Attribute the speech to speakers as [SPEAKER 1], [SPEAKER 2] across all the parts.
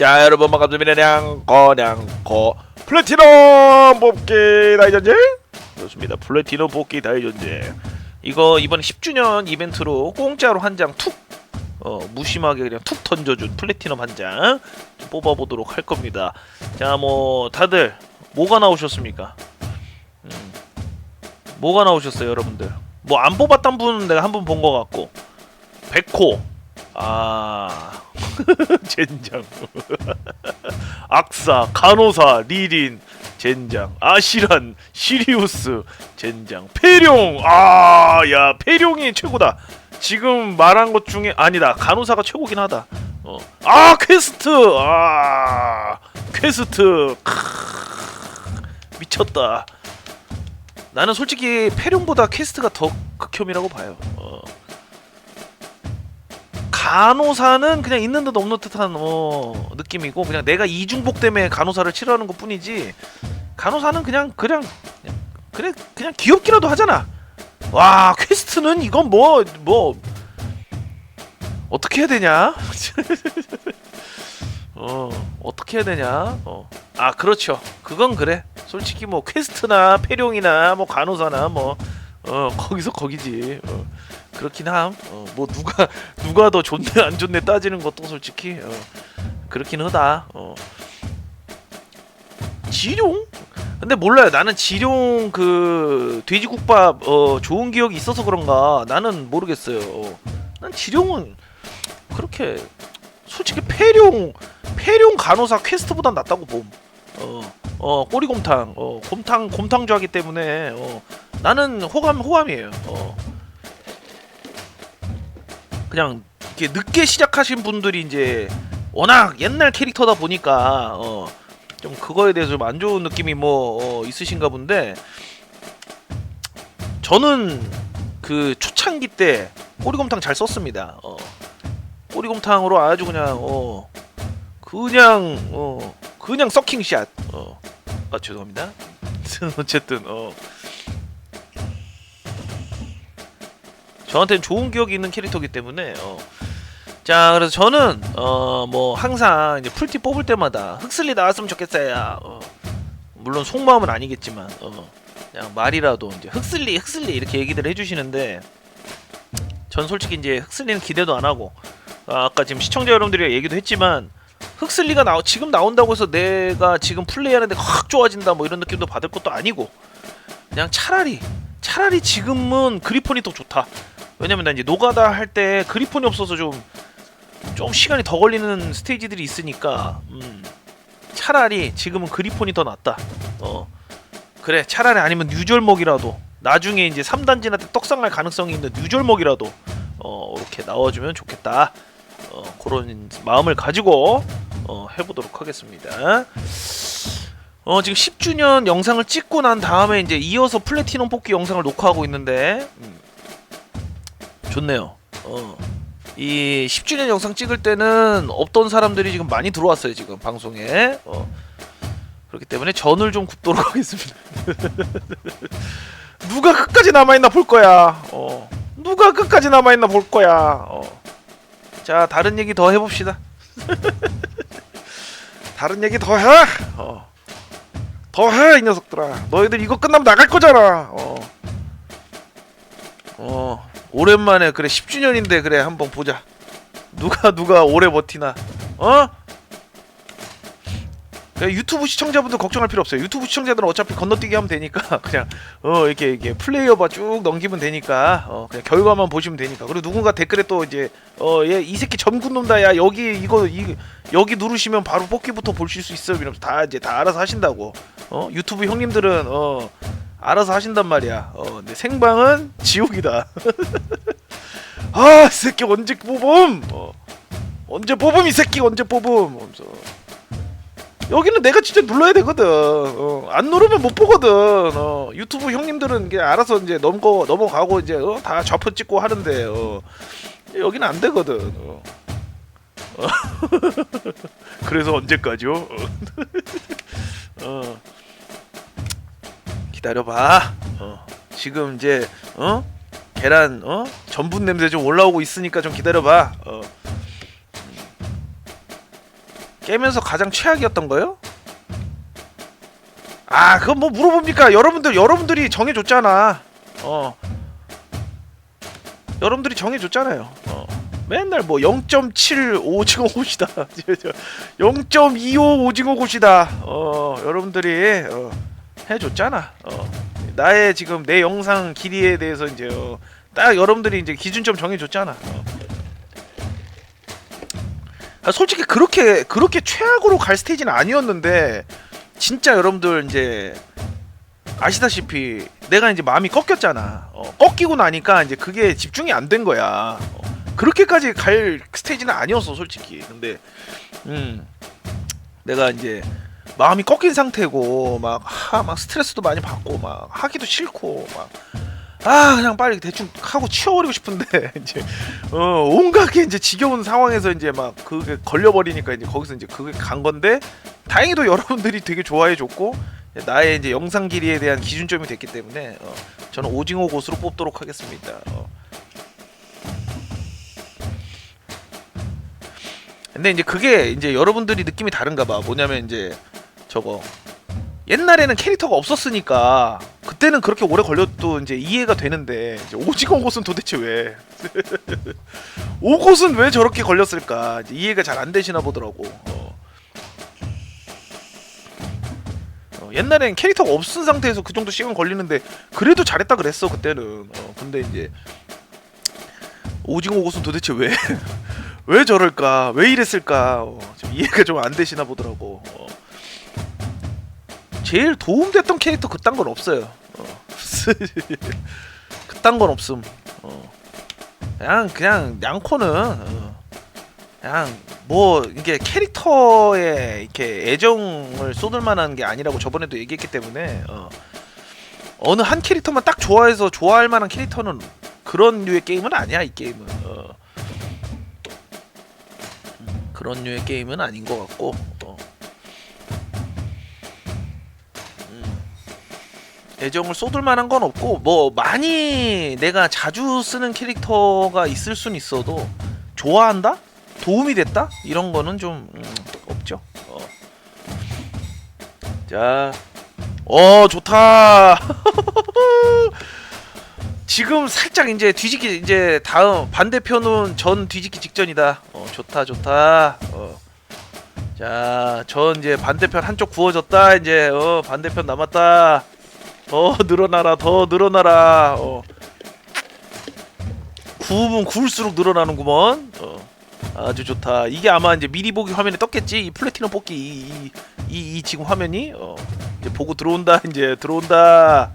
[SPEAKER 1] 자 여러분 반갑습니다. 냥거 냥거 플래티넘 뽑기 다이전쟁 좋습니다. 플래티넘 뽑기 다이전쟁 이거 이번 10주년 이벤트로 공짜로 한 장 툭 어, 무심하게 그냥 툭 던져준 플래티넘 한 장 뽑아보도록 할 겁니다. 자 뭐 다들 뭐가 나오셨습니까? 음, 뭐가 나오셨어요 여러분들? 뭐 안 뽑았던 분은 내가 한 분 본 것 같고. 백호. 아 젠장. 악사 간호사 리린 젠장. 아시란 시리우스 젠장. 페룡! 아야 페룡이 최고다. 지금 말한 것 중에 아니다. 간호사가 최고긴 하다. 어. 아 퀘스트! 아 퀘스트. 크, 미쳤다. 나는 솔직히 페룡보다 퀘스트가 더 극혐이라고 봐요. 어. 간호사는 그냥 있는 듯 없는 듯한 어, 느낌이고 그냥 내가 이중복 때문에 간호사를 치료하는 것 뿐이지 간호사는 그냥 그냥 그래 그냥 귀엽기라도 하잖아. 와 퀘스트는 이건 뭐뭐 어떻게 해야 되냐? 어 어떻게 해야 되냐? 어아 그렇죠. 그건 그래. 솔직히 뭐 퀘스트나 폐룡이나 뭐 간호사나 뭐 어 거기서 거기지. 어. 그렇긴 함. 어, 뭐 누가 누가 더 좋네 안 좋네 따지는 것도 솔직히 어, 그렇긴 하다. 어. 지룡? 근데 몰라요. 나는 지룡 그 돼지국밥 어, 좋은 기억이 있어서 그런가 나는 모르겠어요. 어. 난 지룡은 그렇게 솔직히 폐룡 폐룡 간호사 퀘스트보단 낫다고 봄. 어, 어 꼬리곰탕, 어 곰탕 곰탕 좋아하기 때문에 어, 나는 호감 호감이에요. 어. 그냥 이렇게 늦게 시작하신 분들이 이제 워낙 옛날 캐릭터다 보니까 어, 좀 그거에 대해서 좀 안 좋은 느낌이 뭐 어, 있으신가 본데 저는 그 초창기 때 꼬리곰탕 잘 썼습니다. 어, 꼬리곰탕으로 아주 그냥 어, 그냥 어, 그냥 서킹샷. 어, 아 죄송합니다. 어쨌든 어. 저한테는 좋은 기억이 있는 캐릭터이기 때문에 어. 자 그래서 저는 어 뭐 항상 이제 풀티 뽑을 때마다 흑슬리 나왔으면 좋겠어요 어. 물론 속마음은 아니겠지만 어. 그냥 말이라도 이제 흑슬리 흑슬리 이렇게 얘기들 해주시는데 전 솔직히 이제 흑슬리는 기대도 안 하고 어, 아까 지금 시청자 여러분들이 얘기도 했지만 흑슬리가 나 지금 나온다고 해서 내가 지금 플레이하는데 확 좋아진다 뭐 이런 느낌도 받을 것도 아니고 그냥 차라리 차라리 지금은 그리폰이 더 좋다. 왜냐면 나 이제 노가다 할 때 그리폰이 없어서 좀 좀 시간이 더 걸리는 스테이지들이 있으니까 음, 차라리 지금은 그리폰이 더 낫다. 어 그래 차라리 아니면 뉴절목이라도 나중에 이제 3단지나 때 떡상할 가능성이 있는 뉴절목이라도 어 이렇게 나와주면 좋겠다. 어 그런 마음을 가지고 어 해보도록 하겠습니다. 어 지금 10주년 영상을 찍고 난 다음에 이제 이어서 플래티넘 뽑기 영상을 녹화하고 있는데 음, 좋네요. 어. 이 10주년 영상 찍을 때는 없던 사람들이 지금 많이 들어왔어요 지금 방송에 어. 그렇기 때문에 전을 좀 굽도록 하겠습니다. 누가 끝까지 남아있나 볼 거야. 어. 누가 끝까지 남아있나 볼 거야. 어. 자 다른 얘기 더 해봅시다. 다른 얘기 더 해. 어. 더 해 이 녀석들아 너희들 이거 끝나면 나갈 거잖아 어. 어 오랜만에 그래 10주년인데 그래 한번 보자. 누가 누가 오래 버티나? 어? 유튜브 시청자분들 걱정할 필요 없어요. 유튜브 시청자들은 어차피 건너뛰기 하면 되니까 그냥 어 이렇게 이렇게 플레이어바 쭉 넘기면 되니까 어 그냥 결과만 보시면 되니까. 그리고 누군가 댓글에 또 이제 어얘 이 새끼 점군 놈다. 야 여기 이거 이 여기 누르시면 바로 뽑기부터 보실 수 있어 이러면서 다 이제 다 알아서 하신다고. 어 유튜브 형님들은 어 알아서 하신단 말이야 어 근데 생방은 지옥이다 아 이 새끼 언제 뽑음 어 언제 뽑음 이 새끼 언제 뽑음 하면서 여기는 내가 진짜 눌러야 되거든 어, 안 누르면 못 보거든 어, 유튜브 형님들은 그냥 알아서 이제 넘고 넘어가고 이제 어, 다 좌표 찍고 하는데 어, 여기는 안 되거든 어. 어. 그래서 언제까지요? 어. 어. 기다려봐. 어. 지금 이제 어 계란 어 전분 냄새 좀 올라오고 있으니까 좀 기다려봐. 어. 깨면서 가장 최악이었던 거요? 아 그건 뭐 물어봅니까 여러분들 여러분들이 정해줬잖아 어 여러분들이 정해줬잖아요 어 맨날 뭐 0.7 오징어 굿이다 0.25 오징어 굿이다 어 여러분들이 어, 해줬잖아 어 나의 지금 내 영상 길이에 대해서 이제 어, 딱 여러분들이 이제 기준점 정해줬잖아 어. 아, 솔직히 그렇게 그렇게 최악으로 갈 스테이지는 아니었는데 진짜 여러분들 이제 아시다시피 내가 이제 마음이 꺾였잖아. 어, 꺾이고 나니까 이제 그게 집중이 안 된 거야. 어, 그렇게까지 갈 스테이지는 아니었어, 솔직히. 근데 음 내가 이제 마음이 꺾인 상태고 막 하 막 스트레스도 많이 받고 막 하기도 싫고 막 아 그냥 빨리 대충 하고 치워버리고 싶은데 이제 어 온갖 게 이제 지겨운 상황에서 이제 막 그게 걸려버리니까 이제 거기서 이제 그게 간 건데 다행히도 여러분들이 되게 좋아해 줬고 나의 이제 영상 길이에 대한 기준점이 됐기 때문에 어, 저는 오징어 곳으로 뽑도록 하겠습니다. 어. 근데 이제 그게 이제 여러분들이 느낌이 다른가 봐. 뭐냐면 이제 저거 옛날에는 캐릭터가 없었으니까 그때는 그렇게 오래 걸려도 이제 이해가 되는데 이제 오징어 곳은 도대체 왜 오곳은 왜 저렇게 걸렸을까 이해가 잘 안 되시나 보더라고. 어. 어, 옛날엔 캐릭터가 없은 상태에서 그 정도 시간 걸리는데 그래도 잘했다 그랬어 그때는. 어, 근데 이제 오징어 곳은 도대체 왜 왜 저럴까 왜 이랬을까 어, 좀 이해가 좀 안 되시나 보더라고. 어. 제일 도움됐던 캐릭터 그딴 건 없어요. 어. 그딴 건 없음. 어. 그냥 그냥 양코는 어. 그냥 뭐 이게 캐릭터에 이렇게 애정을 쏟을 만한 게 아니라고 저번에도 얘기했기 때문에 어. 어느 한 캐릭터만 딱 좋아해서 좋아할 만한 캐릭터는 그런 류의 게임은 아니야 이 게임은 어. 음, 그런 류의 게임은 아닌 것 같고 애정을 쏟을 만한 건 없고 뭐 많이 내가 자주 쓰는 캐릭터가 있을 순 있어도 좋아한다? 도움이 됐다? 이런 거는 좀 음, 없죠. 어. 자, 어 좋다. 지금 살짝 이제 뒤집기 이제 다음 반대편은 전 뒤집기 직전이다. 어 좋다 좋다. 어. 자, 전 이제 반대편 한쪽 구워졌다. 이제 어 반대편 남았다. 더 늘어나라 더 늘어나라. 어. 구우면 구울수록 늘어나는구먼. 어. 아주 좋다. 이게 아마 이제 미리 보기 화면에 떴겠지? 이 플래티넘 뽑기. 이, 이, 이, 이 지금 화면이? 어. 이제 보고 들어온다 이제 들어온다.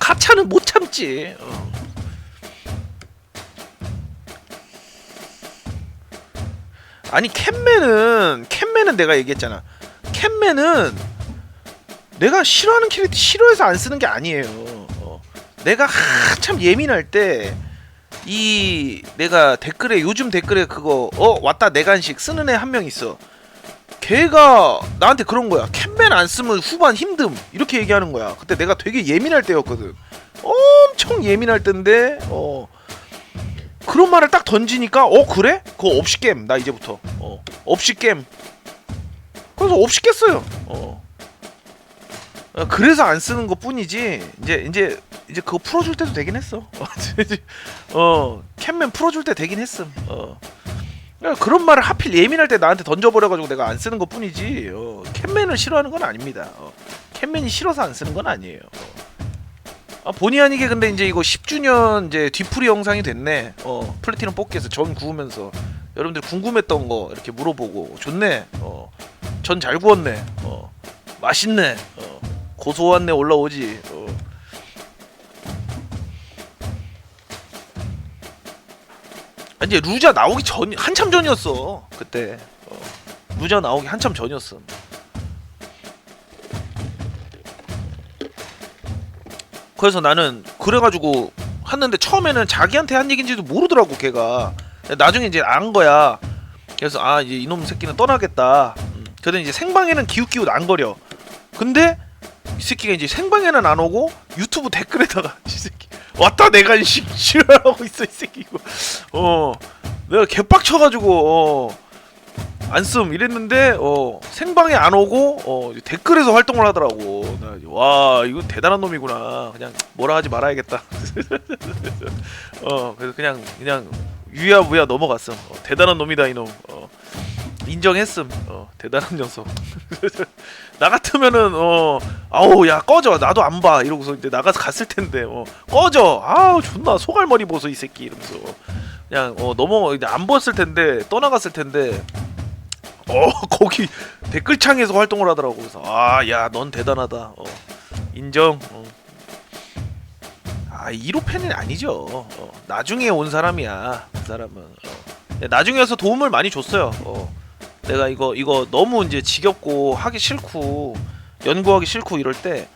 [SPEAKER 1] 카차는 못 참지. 어. 아니 캔맨은 캔맨은 내가 얘기했잖아. 캔맨은 내가 싫어하는 캐릭터 싫어해서 안 쓰는 게 아니에요. 어. 내가 한참 예민할 때 이 내가 댓글에 요즘 댓글에 그거 어 왔다 내간식 쓰는 애 한 명 있어. 걔가 나한테 그런 거야. 캔맨 안 쓰면 후반 힘듦 이렇게 얘기하는 거야. 그때 내가 되게 예민할 때였거든. 엄청 예민할 때인데 어 그런 말을 딱 던지니까 어 그래? 그거 없이 겜. 나 이제부터 어 없이 겜. 그래서 없이 깼어요. 어. 어, 그래서 안 쓰는 것 뿐이지. 이제 이제 이제 그거 풀어줄 때도 되긴 했어. 어 캔맨 풀어줄 때 되긴 했음. 어. 그러니까 그런 말을 하필 예민할 때 나한테 던져버려가지고 내가 안 쓰는 것 뿐이지. 어, 캔맨을 싫어하는 건 아닙니다. 어, 캔맨이 싫어서 안 쓰는 건 아니에요. 어. 아, 본의 아니게 근데 이제 이거 10주년 이제 뒤풀이 영상이 됐네. 어 플래티넘 뽑기에서 전 구우면서 여러분들 궁금했던 거 이렇게 물어보고 좋네. 어전 잘 구웠네. 어 맛있네. 어. 고소한 내 올라오지. 어. 아, 이제 루자 나오기 전 한참 전이었어 그때 어. 루자 나오기 한참 전이었어. 그래서 나는 그래가지고 했는데 처음에는 자기한테 한 얘긴지도 모르더라고 걔가 나중에 이제 안 거야 그래서 아 이제 이놈 새끼는 떠나겠다 음. 그래도 이제 생방에는 기웃기웃 안 거려 근데 이 새끼가 이제 생방에는 안 오고 유튜브 댓글에다가 이 새끼 왔다 내가 씨 싫어하고 있어 이 새끼 이거 어 내가 개빡쳐가지고 어 안씀 이랬는데 어 생방에 안 오고 어 댓글에서 활동을 하더라고. 나, 와 이거 대단한 놈이구나. 그냥 뭐라 하지 말아야겠다. 어 그래서 그냥 그냥 유야무야 넘어갔음 어, 대단한 놈이다 이놈. 어, 인정했음. 어, 대단한 녀석. 나 같으면은 어 아우 야 꺼져. 나도 안 봐. 이러고서 이제 나가서 갔을 텐데 어 꺼져. 아우 존나 소갈머리 보소 이 새끼. 이러면서. 그냥 어 넘어 안 봤을 텐데 떠나갔을 텐데 어 거기 댓글창에서 활동을 하더라고. 그래서 아 야 넌 대단하다. 어 인정. 어. 아 1호 팬은 아니죠. 어, 나중에 온 사람이야 그 사람은. 어. 나중에 와서 도움을 많이 줬어요. 어. 내가 이거 이거 너무 이제 지겹고 하기 싫고 연구하기 싫고 이럴 때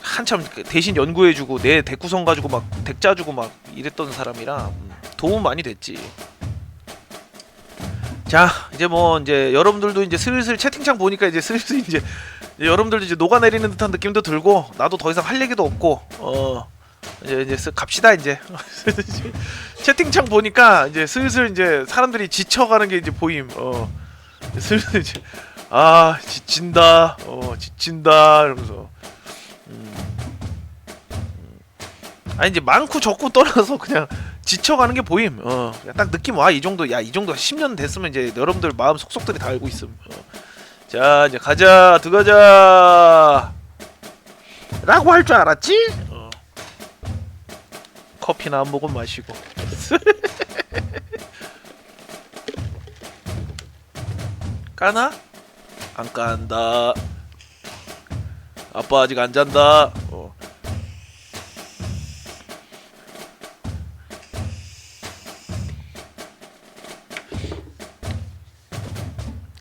[SPEAKER 1] 한참 그 대신 연구해주고 내 덱구성 가지고 막 덱 짜주고 막 이랬던 사람이라 음, 도움 많이 됐지. 자 이제 뭐 이제 여러분들도 이제 슬슬 채팅창 보니까 이제 슬슬 이제 여러분들도 이제 녹아내리는 듯한 느낌도 들고 나도 더 이상 할 얘기도 없고 어 이제 이제 쓱 갑시다 이제 채팅창 보니까 이제 슬슬 이제 사람들이 지쳐가는 게 이제 보임 어 슬슬 이제 아 지친다 어 지친다 이러면서 음. 음. 아니 이제 많고 적고 떠나서 그냥 지쳐가는 게 보임 어 그냥 딱 느낌 와 이 정도 야 이 정도 10년 됐으면 이제 여러분들 마음 속속들이 다 알고 있음 어. 자 이제 가자 들어가자 라고 할 줄 알았지? 어. 커피나 한 모금 마시고 까나? 안 깐다. 아빠 아직 안 잔다. 어.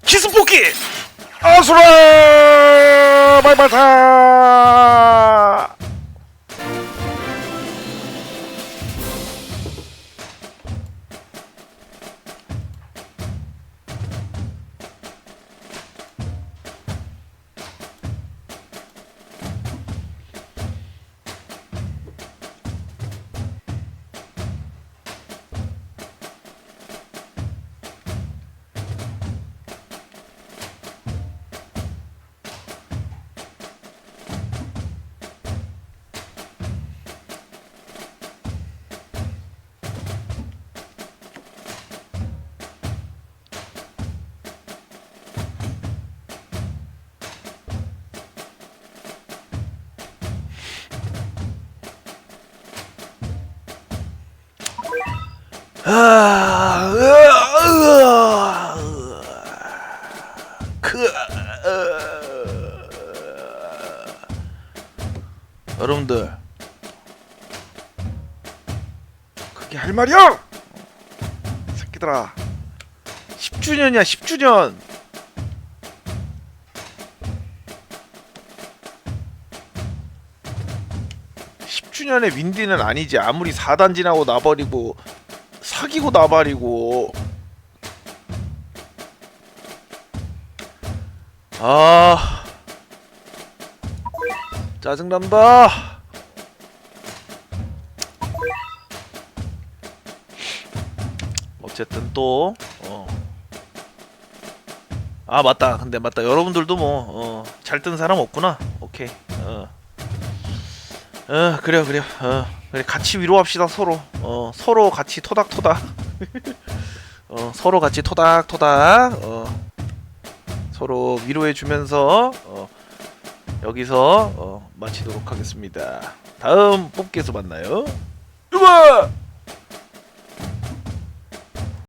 [SPEAKER 1] 키스 뽑기! 아수라! 발발타! 여러분들 그게 할 말이야? 새끼들아. 10주년이야 10주년. 십 10주년의 윈디는 아니지. 아무리 4단 지나고 나버리고 사기고 나발이고. 아. 짜증난다. 어쨌든 또 어. 아 맞다. 근데 맞다. 여러분들도 뭐 잘 뜬 사람 없구나. 오케이. 어. 어 그래요 그래요. 어 같이 위로합시다 서로. 어 서로 같이 토닥토닥. 어 서로 같이 토닥토닥. 어 서로 위로해 주면서 어 여기서 어 마치도록 하겠습니다. 다음 뽑기에서 만나요. 으바